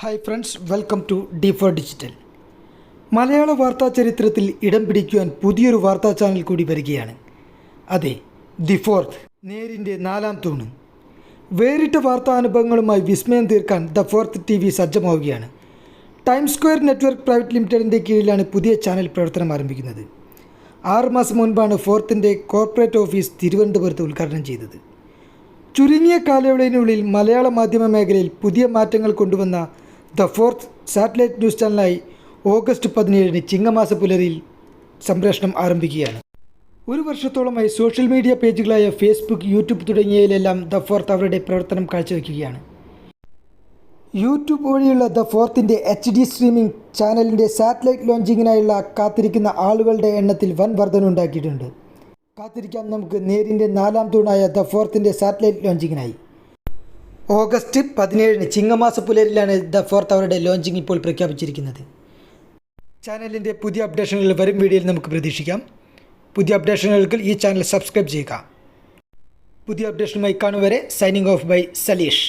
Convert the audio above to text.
Hi friends welcome to the fourth digital Malayala വാർത്താ ചരിത്രത്തിൽ ഇടം പിടിക്കുവാൻ പുതിയൊരു വാർത്താ ചാനൽ കൂടി വരികയാണ്. അതെ ദി ഫോർത്ത് നേരിന്റെ നാലാം തൂണ്. വേറിട്ട വാർത്താ അനുഭവങ്ങളുമായി വിസ്മയം തീർക്കാൻ ദ ഫോർത്ത് ടി വി സജ്ജമാവുകയാണ്. ടൈം സ്ക്വയർ നെറ്റ്വർക്ക് പ്രൈവറ്റ് ലിമിറ്റഡിന്റെ കീഴിലാണ് പുതിയ ചാനൽ പ്രവർത്തനം ആരംഭിക്കുന്നത്. ആറ് മാസം മുൻപാണ് ഫോർത്തിന്റെ കോർപ്പറേറ്റ് ഓഫീസ് തിരുവനന്തപുരത്ത് ഉദ്ഘാടനം ചെയ്തത്. ചുരുങ്ങിയ കാലയളവിനുള്ളിൽ മലയാള മാധ്യമ മേഖലയിൽ പുതിയ മാറ്റങ്ങൾ കൊണ്ടുവന്ന ദ ഫോർത്ത് സാറ്റലൈറ്റ് ന്യൂസ് ചാനലായി ഓഗസ്റ്റ് പതിനേഴിന് ചിങ്ങമാസ പുലരിയിൽ സംപ്രേഷണം ആരംഭിക്കുകയാണ്. ഒരു വർഷത്തോളമായി സോഷ്യൽ മീഡിയ പേജുകളായ ഫേസ്ബുക്ക് യൂട്യൂബ് തുടങ്ങിയവയിലെല്ലാം ദ ഫോർത്ത് അവരുടെ പ്രവർത്തനം കാഴ്ചവെക്കുകയാണ്. യൂട്യൂബ് വഴിയുള്ള ദ ഫോർത്തിന്റെ എച്ച് ഡി സ്ട്രീമിംഗ് ചാനലിന്റെ സാറ്റലൈറ്റ് ലോഞ്ചിങ്ങിനായുള്ള കാത്തിരിക്കുന്ന ആളുകളുടെ എണ്ണത്തിൽ വൻ വർധന ഉണ്ടാക്കിയിട്ടുണ്ട്. കാത്തിരിക്കാം നമുക്ക് നേരിന്റെ നാലാം തൂണായ ദ ഫോർത്തിന്റെ സാറ്റലൈറ്റ് ലോഞ്ചിങ്ങിനായി. ഓഗസ്റ്റ് പതിനേഴിന് ചിങ്ങമാസ പുലരിലാണ് ദ ഫോർത്ത് അവരുടെ ലോഞ്ചിങ് ഇപ്പോൾ പ്രഖ്യാപിച്ചിരിക്കുന്നത്. ചാനലിന്റെ പുതിയ അപ്ഡേഷനുകൾ വരും വീഡിയോയിൽ നമുക്ക് പ്രതീക്ഷിക്കാം. പുതിയ അപ്ഡേഷനുകൾക്ക് ഈ ചാനൽ സബ്സ്ക്രൈബ് ചെയ്യുക. പുതിയ അപ്ഡേഷനുമായി കാണുവരെ സൈനിങ് ഓഫ് ബൈ സലീഷ്